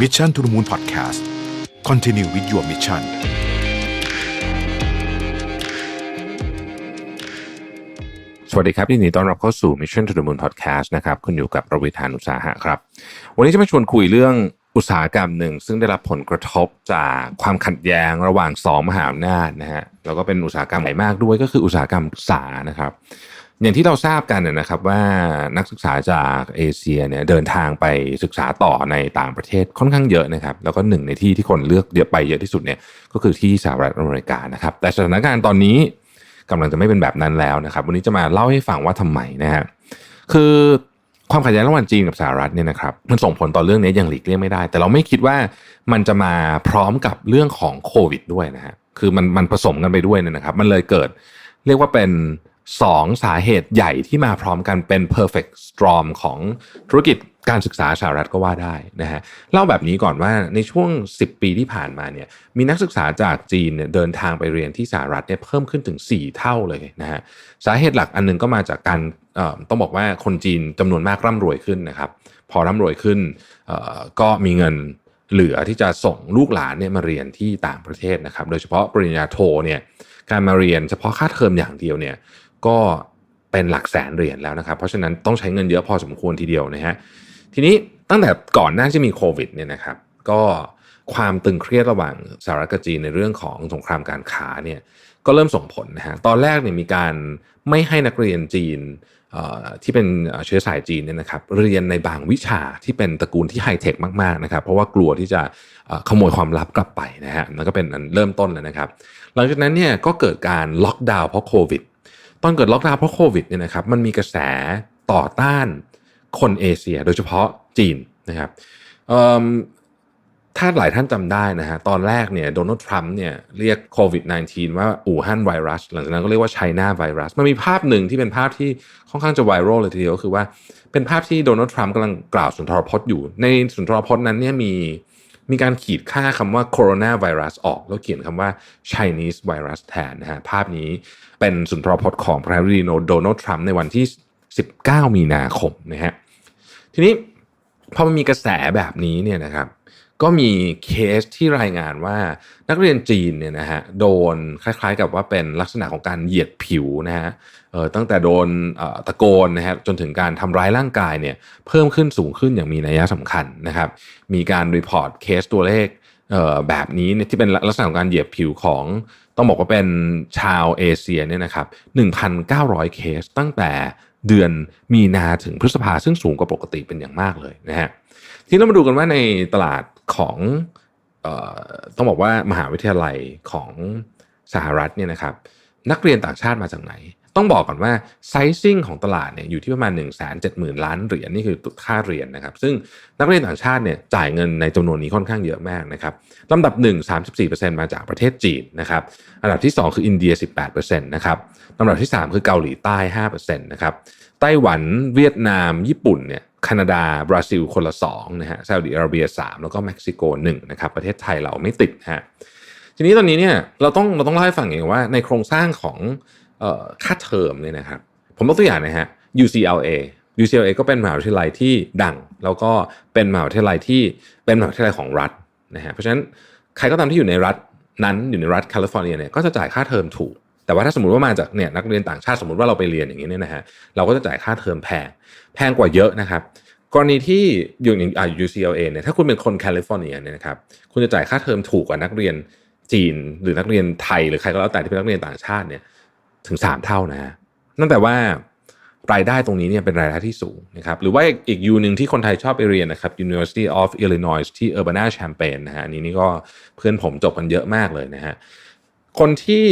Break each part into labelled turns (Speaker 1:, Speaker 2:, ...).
Speaker 1: Mission to the Moon Podcast Continue with your mission
Speaker 2: สวัสดีครับยินดีต้อนรับเข้าสู่ Mission to the Moon Podcast นะครับ คุณอยู่กับประวิธานอุตสาหะครับ วันนี้จะมาชวนคุยเรื่องอุตสาหกรรมหนึ่ง ซึ่งได้รับผลกระทบจากความขัดแย้งระหว่างสองมหาอำนาจนะฮะแล้วก็เป็นอุตสาหกรรมใหญ่มากด้วยก็คืออุตสาหกรรมศึกษานะครับ อย่างที่เราทราบกันเนยนะครับว่านักศึกษาจากเอเชียเนี่ยเดินทางไปศึกษาต่อในต่างประเทศค่อนข้างเยอะนะครับ แล้วก็หนึ่งในที่ที่คนเลือกเยอะไปเยอะที่สุดเนี่ยก็คือที่สหรัฐอเมริกานะครับ แต่สถานการณ์ตอนนี้กำลังจะไม่เป็นแบบนั้นแล้วนะครับ วันนี้จะมาเล่าให้ฟังว่าทำไมนะฮะคือความขัดแย้งระหว่างจีนกับสหรัฐเนี่ยนะครับมันส่งผลต่อเรื่องนี้อย่างหลีกเลี่ยงไม่ได้ แต่เราไม่คิดว่ามันจะมาพร้อมกับเรื่องของโควิดด้วยนะฮะคือมันมันผสมกันไปด้วยเนี่ยนะครับ มันเลยเกิดเรียกว่าเป็น สองสาเหตุใหญ่ที่มาพร้อมกันเป็น perfect storm ของธุรกิจการศึกษาสหรัฐก็ว่าได้นะฮะเล่าแบบนี้ก่อนว่าในช่วง 10 ปีที่ผ่านมาเนี่ยมีนักศึกษาจากจีนเนี่ยเดินทางไปเรียนที่สหรัฐเนี่ยเพิ่มขึ้นถึง 4 เท่าเลยนะฮะสาเหตุหลักอันหนึงก็มาจากการต้องบอกว่าคนจีนจำนวนมากร่ำรวยขึ้นนะครับพอร่ำรวยขึ้นก็มีเงินเหลือที่จะส่งลูกหลานเนี่ยมาเรียนที่ต่างประเทศนะครับ โดยเฉพาะปริญญาโทเนี่ยการมาเรียนเฉพาะค่าเทอมอย่างเดียวเนี่ย ก็เป็นหลักแสนเหรียญแล้วนะครับ เพราะฉะนั้นต้องใช้เงินเยอะพอสมควรทีเดียวนะฮะทีนี้ตั้งแต่ก่อนหน้าที่มีโควิดเนี่ยนะครับ ก็ความตึงเครียดระหว่างสหรัฐกับจีนในเรื่องของสงครามการค้าเนี่ยก็เริ่มส่งผลนะฮะตอนแรกเนี่ยมีการไม่ให้นักเรียนจีนที่เป็นเชื้อสายจีนเนี่ยนะครับเรียนในบางวิชาที่เป็นตระกูลที่ไฮเทคมากๆนะครับเพราะว่ากลัวที่จะขโมยความลับกลับไปนะฮะนั่นก็เป็นอันเริ่มต้นเลยนะครับ หลังจากนั้นเนี่ยก็เกิดการล็อกดาวน์เพราะโควิด ตอนเกิดล็อกดาวน์เพราะโควิดเนี่ยนะครับมันมีกระแสต่อต้านคนเอเชีย โดยเฉพาะจีนนะครับถ้าหลายท่านจำได้นะฮะตอนแรกเนี่ยโดนัลด์ทรัมป์เนี่ยเรียกโควิด -19 ว่าอู่ฮั่นไวรัส หลังจากนั้นก็เรียกว่าไชน่าไวรัส มันมีภาพหนึ่งที่เป็นภาพที่ค่อนข้างจะไวรัลเลยทีเดียวก็คือว่าเป็นภาพที่โดนัลด์ทรัมป์กำลังกล่าวสุนทรพจน์อยู่ ในสุนทรพจน์นั้นเนี่ยมี มีการขีดค่าคำว่าโคโรนาไวรัสออก แล้วเขียนคำว่า Chinese virus แทนนะฮะภาพนี้เป็นสุนทรพจน์ของประธานาธิบดีโดนัลด์ทรัมป์ในวันที่ 19 มีนาคมนะฮะทีนี้พอมันมีกระแสแบบนี้เนี่ยนะครับ ก็มีเคสที่รายงานว่านักเรียนจีนเนี่ยนะฮะโดนคล้ายๆกับว่าเป็นลักษณะของการเหยียดผิวนะฮะตั้งแต่โดนตะโกนนะฮะจนถึงการทำร้ายร่างกายเนี่ยเพิ่มขึ้นสูงขึ้นอย่างมีนัยสำคัญนะครับ มีการรีพอร์ตเคสตัวเลขแบบนี้เนี่ยที่เป็นลักษณะของการเหยียดผิวของต้องบอกว่าเป็นชาวเอเชียเนี่ยนะครับ1,900 เคสตั้งแต่เดือนมีนาถึงพฤษภาซึ่งสูงกว่าปกติเป็นอย่างมากเลยนะฮะทีนี้เรามาดูกันว่าในตลาด ของออต้องบอกว่ามหาวิทยาลัยของสหรัฐเนี่ยนะครับนักเรียนต่างชาติมาจากไหน ต้องบอกก่อนว่าไซซิ่งของตลาดเนี่ยอยู่ที่ประมาณ 1 7 0 0 0 0 ล้านเหรียญนี่คือค่าเรียนนะครับ ซึ่งนักเรียนต่างชาติเนี่ยจ่ายเงินในจำนวนนี้ค่อนข้างเยอะมากนะครับลำดับ 1 34%มาจากประเทศจีนนะครับอันดับที่ 2 คืออินเดีย 18%นะครับลำดับที่ 3 คือเกาหลีใต้5%นะครับไต้หวันเวียดนาม ญี่ปุ่นเนี่ย แคนาดา บราซิล คนละ2นะฮะซาอุดิอาระเบีย 3 แล้วก็เม็กซิโก1นะครับ ประเทศไทยเราไม่ติดฮะ ทีนี้ตอนนี้เนี่ยเราต้องเราต้องเล่าให้ฟังอย่างว่าในโครงสร้างของค่าเทอมเนี่ยนะครับ ผมยกตัวอย่างนะฮะ UCLA UCLA ก็เป็นมหาวิทยาลัยที่ดัง แล้วก็เป็นมหาวิทยาลัยที่เป็นมหาวิทยาลัยของรัฐนะฮะ เพราะฉะนั้นใครก็ตามที่อยู่ในรัฐนั้นอยู่ในรัฐแคลิฟอร์เนียเนี่ยก็จะจ่ายค่าเทอมถูก แต่ว่าถ้าสมมติว่ามาจากเนี่ยนักเรียนต่างชาติสมมติว่าเราไปเรียนอย่างนี้เนี่ยนะฮะเราก็จะจ่ายค่าเทอมแพงแพงกว่าเยอะนะครับกรณีที่อยู่อย่างอ่า UCLA เนี่ยถ้าคุณเป็นคนแคลิฟอร์เนียเนี่ยนะครับคุณจะจ่ายค่าเทอมถูกกว่านักเรียนจีน หรือนักเรียนไทย หรือใครก็แล้วแต่ที่เป็นนักเรียนต่างชาติเนี่ยถึง 3 เท่านะฮะนั่นแปลว่ารายได้ตรงนี้เนี่ยเป็นรายได้ที่สูงนะครับหรือว่าอีกยูหนึ่งที่คนไทยชอบไปเรียนนะครับ University of Illinois ที่ Urbana Champaign นะฮะอันนี้นี่ก็เพื่อนผมจบกันเยอะมากเลยนะฮะ คนที่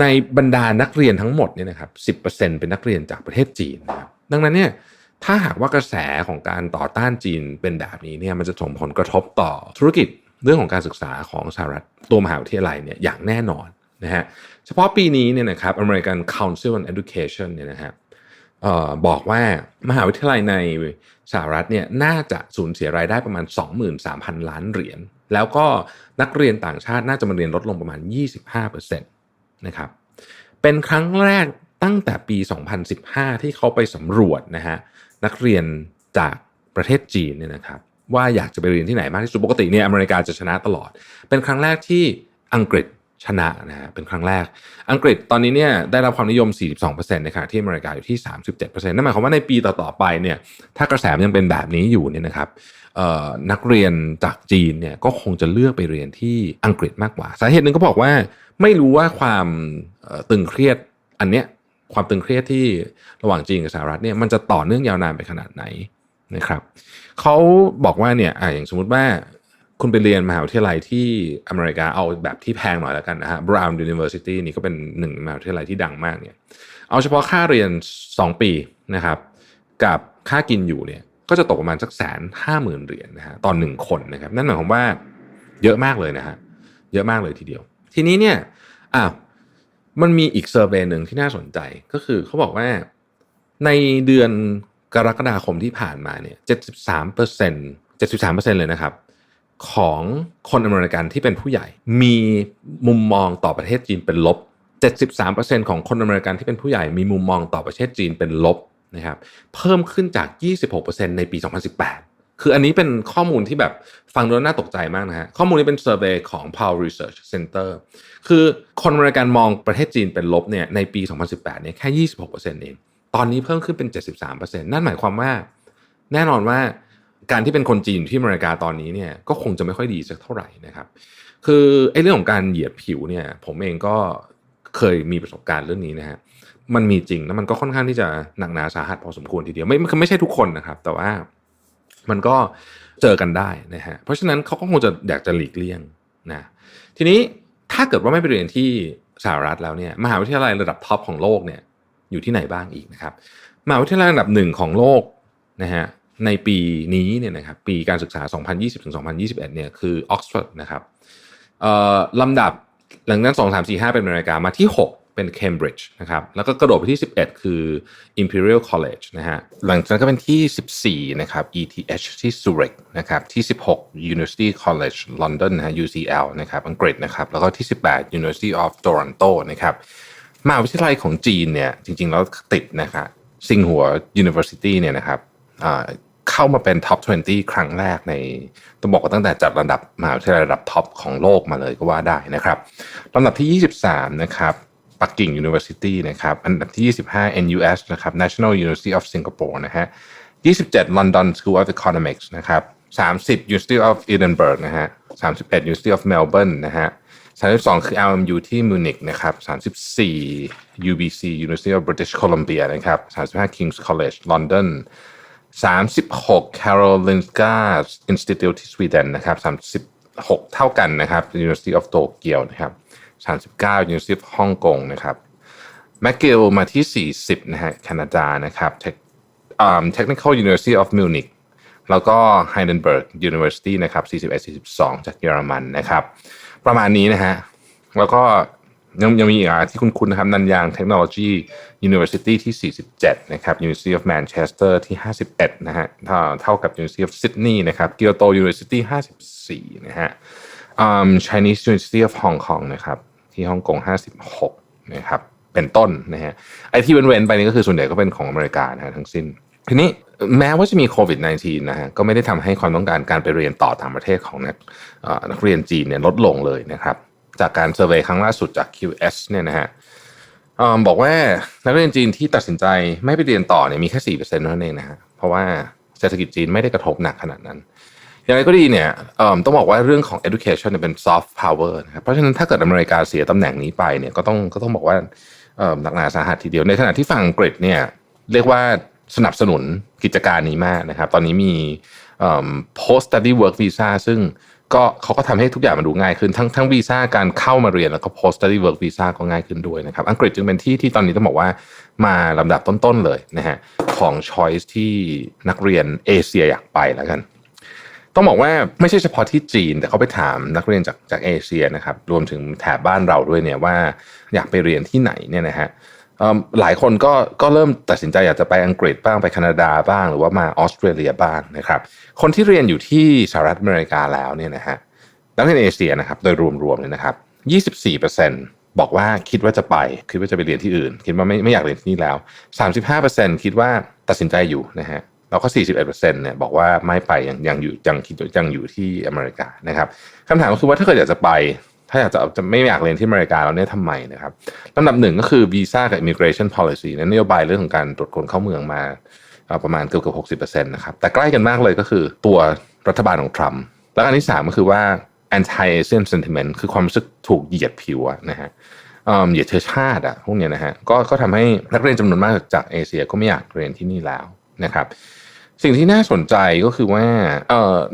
Speaker 2: ในบรรดานักเรียนทั้งหมดเนี่ยนะครับ10%เป็นนักเรียนจากประเทศจีนนะครับดังนั้นเนี่ยถ้าหากว่ากระแสของการต่อต้านจีนเป็นแบบนี้เนี่ยมันจะส่งผลกระทบต่อธุรกิจเรื่องของการศึกษาของสหรัฐตัวมหาวิทยาลัยเนี่ยอย่างแน่นอนนะฮะเฉพาะปีนี้เนี่ยนะครับ American Council on Education เนี่ยนะฮะบอกว่ามหาวิทยาลัยในสหรัฐเนี่ยน่าจะสูญเสียรายได้ประมาณ 23,000 ล้านเหรียญ แล้วก็นักเรียนต่างชาติน่าจะมาเรียนลดลงประมาณ 25%นะครับเป็นครั้งแรกตั้งแต่ปี 2015 ที่เขาไปสำรวจนะฮะนักเรียนจากประเทศจีนเนี่ยนะครับว่าอยากจะไปเรียนที่ไหนมากที่สุดปกติเนี่ยอเมริกาจะชนะตลอด เป็นครั้งแรกที่อังกฤษชนะนะฮะเป็นครั้งแรก อังกฤษตอนนี้เนี่ยได้รับความนิยม 42%ในขณะที่อเมริกาอยู่ที่ 37%นั่นหมายความว่าในปีต่อๆไปเนี่ยถ้ากระแสยังเป็นแบบนี้อยู่เนี่ยนะครับ นักเรียนจากจีนเนี่ยก็คงจะเลือกไปเรียนที่อังกฤษมากกว่า สาเหตุหนึ่งก็บอกว่าไม่รู้ว่าความตึงเครียดอันเนี้ยความตึงเครียดที่ระหว่างจีนกับสหรัฐเนี่ยมันจะต่อเนื่องยาวนานไปขนาดไหนนะครับเขาบอกว่าเนี่ยออย่างสมมติว่าคุณไปเรียนมหาวิทยาลัยที่อเมริกาเอาแบบที่แพงหน่อยแล้วกันนะฮะ Brown University นี่ก็เป็นหนึ่งมหาวิทยาลัยที่ดังมากเนี่ยเอาเฉพาะค่าเรียน 2 ปีนะครับ กับค่ากินอยู่เนี่ย ก็จะตกประมาณสักแสนห้าหมื่นเหรียญนะฮะต่อหนึ่งคนนะครับ นั่นหมายความว่าเยอะมากเลยนะฮะเยอะมากเลยทีเดียว ทีนี้เนี่ยอ้าวมันมีอีกเซอร์เวยหนึ่งที่น่าสนใจก็คือเขาบอกว่าในเดือนกรกฎาคมที่ผ่านมาเนี่ย73เปอร์เซ็นต์73เปอร์เซ็นต์เลยนะครับ ของคนอเมริกันที่เป็นผู้ใหญ่ มีมุมมองต่อประเทศจีนเป็นลบ 73%ของคนอเมริกันที่เป็นผู้ใหญ่มีมุมมองต่อประเทศจีนเป็นลบ นะครับเพิ่มขึ้นจาก 26%ในปี 2018 คืออันนี้เป็นข้อมูลที่แบบฟังดูน่าตกใจมากนะฮะข้อมูลนี้เป็นเซอร์เวยของ Pew Research Center คือคนอเมริกันมองประเทศจีนเป็นลบเนี่ยในปี 2018 เนี่ยแค่ 26%เองตอนนี้เพิ่มขึ้นเป็น 73%นั่นหมายความว่า แน่นอนว่าการที่เป็นคนจีนอยู่ที่อเมริกาตอนนี้เนี่ยก็คงจะไม่ค่อยดีสักเท่าไหร่นะครับ คือไอ้เรื่องของการเหยียดผิวเนี่ยผมเองก็เคยมีประสบการณ์เรื่องนี้นะฮะ มันมีจริงแล้วมันก็ค่อนข้างที่จะหนักหนาสาหัสพอสมควรทีเดียวไม่ไม่ใช่ทุกคนนะครับ แต่ว่ามันก็เจอกันได้นะฮะเพราะฉะนั้นเขาก็คงจะอยากจะหลีกเลี่ยงนะทีนี้ถ้าเกิดว่าไม่ไปเรียนที่สหรัฐแล้วเนี่ยมหาวิทยาลัยระดับท็อปของโลกเนี่ยอยู่ที่ไหนบ้างอีกนะครับมหาวิทยาลัยระดับหนึ่งของโลกนะฮะในปีนี้เนี่ยนะครับปีการศึกษา 2020ถึง2021เนี่ยคือออกซฟอร์ดนะครับเอ่อลำดับหลังนั้น 2 3 4 5 เป็นอเมริกามาที่ 6 เป็น Cambridge นะครับแล้วก็กระโดดไปที่ 11 คือ Imperial College นะฮะหลังจากนั้นก็เป็นที่ 14 นะครับ ETH ที่ Zurich นะครับที่ 16 University College London นะฮะ UCL นะครับอังกฤษนะครับแล้วก็ที่ 18 University of Toronto นะครับมหาวิทยาลัยของจีนเนี่ยจริงๆ แล้วติดนะครับซิงหัว University เนี่ยนะครับเข้ามาเป็นท็อป 20 ครั้งแรกในต้องบอกว่าตั้งแต่จัดระดับมหาวิทยาลัยระดับท็อปของโลกมาเลยก็ว่าได้นะครับลำดับที่ 23 นะครับ ปักกิ่ง University นะครับ อันดับที่ 25 NUS นะครับ National University of Singapore นะฮะ 27 London School of Economics นะครับ 30 University of Edinburgh นะฮะ 31 University of Melbourne นะฮะ 32 คือ LMU ที่มิวนิกนะครับ 34 UBC University of British Columbia นะครับ 35 King's College London 36 Karolinska Institute ที่สวีเดนนะครับ 36 เท่ากันนะครับ University of Tokyo นะครับ 39 University of Hong Kong นะครับ McGill มาที่ 40 นะฮะแคนาดานะครับ Tech- อ่า Technical University of Munich แล้วก็ Heidelberg University นะครับ 41 42 จากเยอรมันนะครับ ประมาณนี้นะฮะ แล้วก็ยังยังมีอีกอะที่คุณคุณนะครับ นันยาง Technology University ที่ 47 นะครับ University of Manchester ที่ 51 นะฮะ เท่าเท่ากับ University of Sydney นะครับ Kyoto University 54 นะฮะ อืม Chinese University of Hong Kong นะครับ ที่ฮ่องกง 56 นะครับ เป็นต้นนะฮะไอที่เว้นๆไปนี่ก็คือส่วนใหญ่ก็เป็นของอเมริกานะฮะทั้งสิ้น ทีนี้แม้ว่าจะมีโควิด -19 นะฮะก็ไม่ได้ทำให้ความต้องการการไปเรียนต่อต่างประเทศของนักเอ่อนักเรียนจีนเนี่ยลดลงเลยนะครับ จากการเซอร์เวยครั้งล่าสุดจาก QS เนี่ยนะฮะบอกว่านักเรียนจีนที่ตัดสินใจไม่ไปเรียนต่อเนี่ยมีแค่สี่เปอร์เซ็นต์เท่านั้นเองนะฮะเพราะว่าเศรษฐกิจจีนไม่ได้กระทบหนักขนาดนั้น อย่างไรก็ดีเนี่ยต้องบอกว่าเรื่องของ education เนี่ยเป็น soft power นะครับ เพราะฉะนั้นถ้าเกิดอเมริกาเสียตำแหน่งนี้ไปเนี่ยก็ต้องก็ต้องบอกว่าเอิ่มหนักหนาสาหัสทีเดียว ในขณะที่ฝั่งอังกฤษเนี่ยเรียกว่าสนับสนุนกิจการนี้มากนะครับ ตอนนี้มี post study work visa ซึ่งก็เขาก็ทำให้ทุกอย่างมันดูง่ายขึ้นทั้งทั้งวีซ่าการเข้ามาเรียนแล้วก็ post study work visa ก็ง่ายขึ้นด้วยนะครับ อังกฤษจึงเป็นที่ที่ตอนนี้ต้องบอกว่ามาลำดับต้นๆเลยนะฮะของ choice ที่นักเรียนเอเชียอยากไปแล้วกัน ต้องบอกว่าไม่ใช่เฉพาะที่จีน แต่เขาไปถามนักเรียนจากจากเอเชียนะครับรวมถึงแถบบ้านเราด้วยเนี่ยว่าอยากไปเรียนที่ไหนเนี่ยนะฮะหลายคนก็ก็เริ่มตัดสินใจอยากจะไปอังกฤษบ้างไปแคนาดาบ้าง หรือว่ามาออสเตรเลียบ้างนะครับคนที่เรียนอยู่ที่สหรัฐอเมริกาแล้วเนี่ยนะฮะนักเรียนเอเชียนะครับโดยรวมๆเลยนะครับ 24%บอกว่าคิดว่าจะไป คิดว่าจะไปเรียนที่อื่น คิดว่าไม่ไม่อยากเรียนที่นี่แล้ว 35%คิดว่าตัดสินใจอยู่นะฮะ แล้วก็ 41%เนี่ยบอกว่าไม่ไปยังยังอยู่ยังคิดยังอยู่ที่อเมริกานะครับคำถามก็คือว่าถ้าเกิดอยากจะไป ถ้าอยากจะจะไม่อยากเรียนที่อเมริกาแล้วเนี่ยทำไมนะครับลำดับหนึ่งก็คือวีซ่ากับ immigration policy นั้นนโยบายเรื่องของการตรวจคนเข้าเมืองมาประมาณเกือบเกือบหกสิบเปอร์เซ็นต์นะครับแต่ใกล้กันมากเลยก็คือตัวรัฐบาลของทรัมป์แล้วอันที่สามก็คือว่า anti Asian sentiment คือความรู้สึกถูกเหยียดผิวนะฮะเอิ่มเหยียดเชื้อชาติอะพวกเนี้ยนะฮะก็ก็ทำให้นักเรียนจำนวนมากจากเอเชียก็ไม่อยากเรียนที่นี่แล้วนะครับ สิ่งที่น่าสนใจก็คือว่า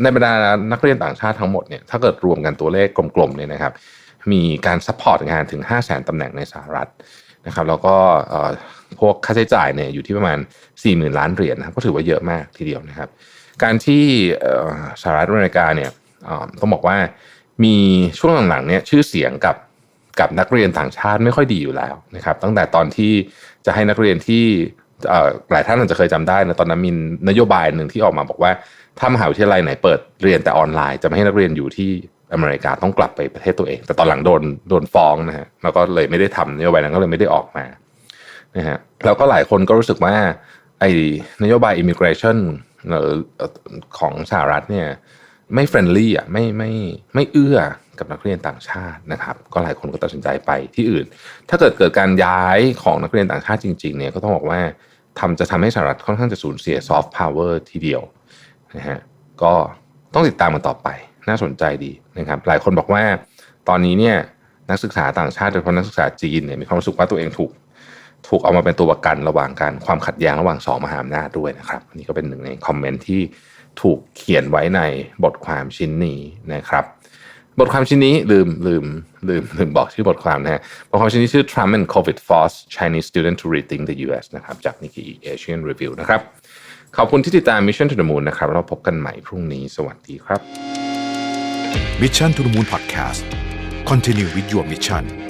Speaker 2: ในบรรดานักเรียนต่างชาติทั้งหมดเนี่ยถ้าเกิดรวมกันตัวเลขกลมๆเนี่ยนะครับ มีการซัพพอร์ตงานถึง 5 0 0แสนตำแหน่งในสหรัฐนะครับ แล้วก็พวกค่าใช้จ่ายเนี่ยอยู่ที่ประมาณ 40,000 ล้านเหรียญนะครับก็ถือว่าเยอะมากทีเดียวนะครับ การที่สหรัฐอเมริกาเนี่ยต้องบอกว่ามีช่วงหลังๆเนี่ยชื่อเสียงกับกับนักเรียนต่างชาติไม่ค่อยดีอยู่แล้วนะครับ ตั้งแต่ตอนที่จะให้นักเรียนที่ หลายท่านอาจจะเคยจำได้นะตอนนั้นมีนโยบายหนึ่งที่ออกมาบอกว่าถ้ามหาวิทยาลัยไหนเปิดเรียนแต่ออนไลน์จะไม่ให้นักเรียนอยู่ที่อเมริกาต้องกลับไปประเทศตัวเอง แต่ตอนหลังโดนโดนฟ้องนะฮะแล้วก็เลยไม่ได้ทำนโยบายนั้นก็เลยไม่ได้ออกมานะฮะแล้วก็หลายคนก็รู้สึกว่าไอ้นโยบาย immigration เอ่อของสหรัฐเนี่ยไม่เฟรนลี่อะไม่ไม่ไม่เอื้อกับนักเรียนต่างชาตินะครับ ก็หลายคนก็ตัดสินใจไปที่อื่น ถ้าเกิดเกิดการย้ายของนักเรียนต่างชาติจริง ๆ เนี่ยก็ต้องบอกว่า ทำจะทำให้สหรัฐค่อนข้างจะสูญเสียซอฟต์พาวเวอร์ทีเดียวนะฮะก็ต้องติดตามมันต่อไปน่าสนใจดีนะครับ หลายคนบอกว่าตอนนี้เนี่ยนักศึกษาต่างชาติโดยเฉพาะนักศึกษาจีนเนี่ยมีความรู้สึกว่าตัวเองถูกถูกเอามาเป็นตัวประกันระหว่างการความขัดแย้งระหว่างสองมหาอำนาจด้วยนะครับนนี้ก็เป็นหนึ่งในคอมเมนต์ที่ถูกเขียนไว้ในบทความชิ้นนี้นะครับ บทความชิ้นนี้ลืมลืมลืมลืมบอกชื่อบทความนะฮะบทความชิ้นนี้ชื่อ Trump and COVID Force Chinese Student to Rethink the US นะครับจาก Nikkei Asian Review นะครับ ขอบคุณที่ติดตาม Mission to the Moon นะครับเราพบกันใหม่พรุ่งนี้สวัสดีครับ
Speaker 1: Mission to the Moon Podcast Continue with your mission